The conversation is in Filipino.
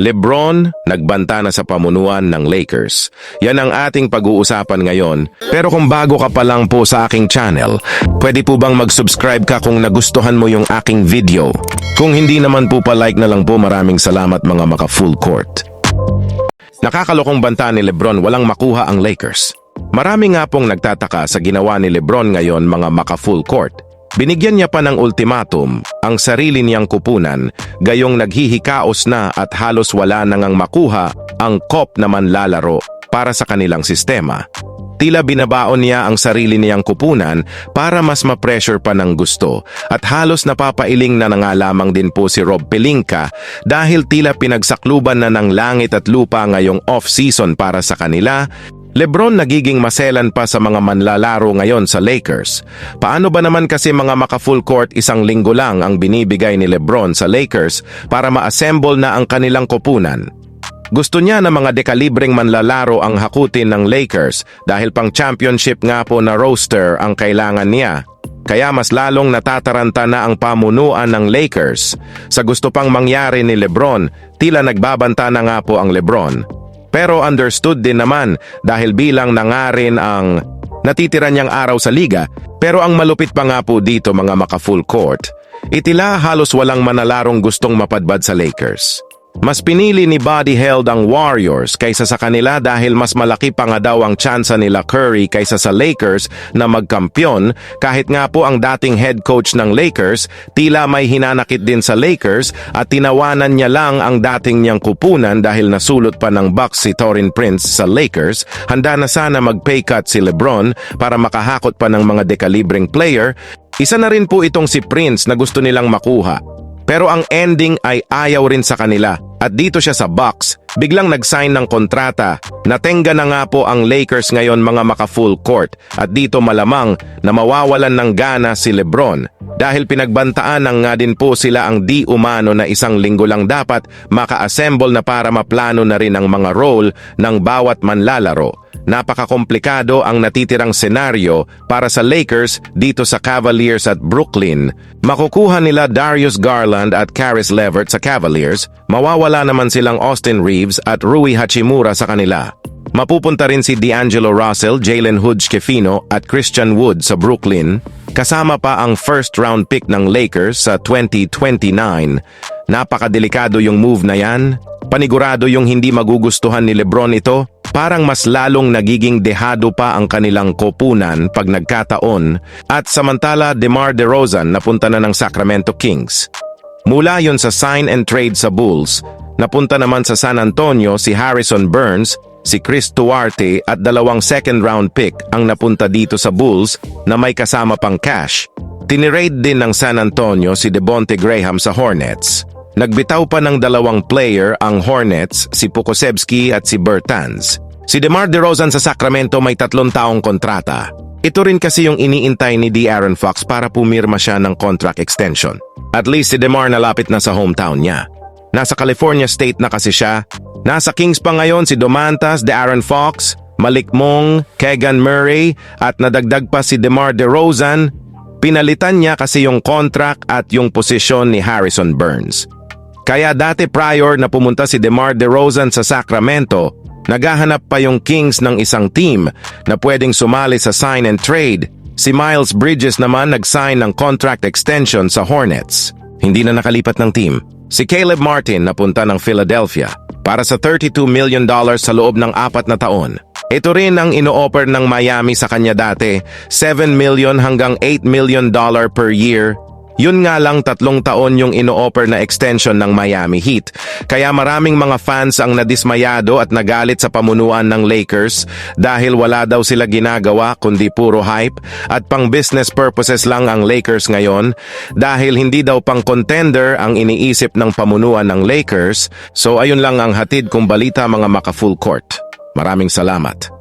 Lebron, nagbanta na sa pamunuan ng Lakers. Yan ang ating pag-uusapan ngayon. Pero kung bago ka pa lang po sa aking channel, pwede po bang mag-subscribe ka kung nagustuhan mo yung aking video? Kung hindi naman po pa like na lang po maraming salamat mga maka full court. Nakakalokong banta ni Lebron walang makuha ang Lakers. Marami nga pong nagtataka sa ginawa ni Lebron ngayon mga maka full court. Binigyan niya pa ng ultimatum ang sarili niyang kupunan gayong naghihikaos na at halos wala nang makuha ang COP na manlalaro para sa kanilang sistema. Tila binabaon niya ang sarili niyang kupunan para mas ma-pressure pa ng gusto at halos napapailing na nga lamang din po si Rob Pelinka dahil tila pinagsakluban na ng langit at lupa ngayong off-season para sa kanila Lebron nagiging maselan pa sa mga manlalaro ngayon sa Lakers. Paano ba naman kasi mga maka-full court isang linggo lang ang binibigay ni Lebron sa Lakers para ma-assemble na ang kanilang kopunan? Gusto niya na mga dekalibreng manlalaro ang hakutin ng Lakers dahil pang championship nga po na roster ang kailangan niya. Kaya mas lalong natataranta na ang pamunuan ng Lakers. Sa gusto pang mangyari ni Lebron, tila nagbabanta na nga po ang Lebron pero understood din naman dahil bilang na nga rin ang natitira niyang araw sa liga. Pero ang malupit pa nga po dito mga maka-full court, itila halos walang manalarong gustong mapadbad sa Lakers. Mas pinili ni Buddy Held ang Warriors kaysa sa kanila dahil mas malaki pa nga daw ang tsansa nila Curry kaysa sa Lakers na magkampyon. Kahit nga po ang dating head coach ng Lakers tila may hinanakit din sa Lakers at tinawanan niya lang ang dating niyang kupunan dahil nasulot pa ng Bucks si Torin Prince sa Lakers. Handa na sana mag-pay cut si Lebron para makahakot pa ng mga dekalibreng player. Isa na rin po itong si Prince na gusto nilang makuha pero ang ending ay ayaw rin sa kanila. At dito siya sa box, biglang nag-sign ng kontrata. Natenga na nga po ang Lakers ngayon mga maka-full court. At dito malamang na mawawalan ng gana si Lebron. Dahil pinagbantaan ng nga din po sila ang di umano na isang linggo lang dapat maka-assemble na para maplano na rin ang mga role ng bawat manlalaro napakakomplikado ang natitirang senaryo para sa Lakers dito sa Cavaliers at Brooklyn. Makukuha nila Darius Garland at Caris Levert sa Cavaliers, mawawala naman silang Austin Reeves at Rui Hachimura sa kanila. Mapupunta rin si D'Angelo Russell, Jalen Hood-Schifino at Christian Wood sa Brooklyn, kasama pa ang first round pick ng Lakers sa 2029. Napakadelikado yung move na yan. Panigurado yung hindi magugustuhan ni Lebron ito Parang mas lalong nagiging dehado pa ang kanilang kopunan pag nagkataon at samantala DeMar DeRozan napunta na ng Sacramento Kings. Mula yon sa sign and trade sa Bulls, napunta naman sa San Antonio si Harrison Burns, si Chris Duarte at dalawang second round pick ang napunta dito sa Bulls na may kasama pang cash. Tinirade din ng San Antonio si Devonte Graham sa Hornets. Nagbitaw pa ng dalawang player ang Hornets, si Pukosevsky at si Bertans. Si DeMar DeRozan sa Sacramento may tatlong taong kontrata. Ito rin kasi yung iniintay ni D. Fox para pumirma siya ng contract extension. At least si DeMar nalapit na sa hometown niya. Nasa California State na kasi siya. Nasa Kings pa ngayon si Domantas, De Fox, Malik Mong, Kegan Murray at nadagdag pa si DeMar DeRozan. Pinalitan niya kasi yung contract at yung posisyon ni Harrison Burns. Kaya dati prior na pumunta si DeMar DeRozan sa Sacramento, naghahanap pa yung Kings ng isang team na pwedeng sumali sa sign and trade. Si Miles Bridges naman nag-sign ng contract extension sa Hornets. Hindi na nakalipat ng team. Si Caleb Martin napunta ng Philadelphia para sa $32 million sa loob ng apat na taon. Ito rin ang ino-offer ng Miami sa kanya dati, 7 million hanggang 8 million dollar per year yun nga lang tatlong taon yung ino-offer na extension ng Miami Heat. Kaya maraming mga fans ang nadismayado at nagalit sa pamunuan ng Lakers dahil wala daw sila ginagawa kundi puro hype at pang business purposes lang ang Lakers ngayon dahil hindi daw pang contender ang iniisip ng pamunuan ng Lakers. So ayun lang ang hatid kong balita mga maka full court. Maraming salamat.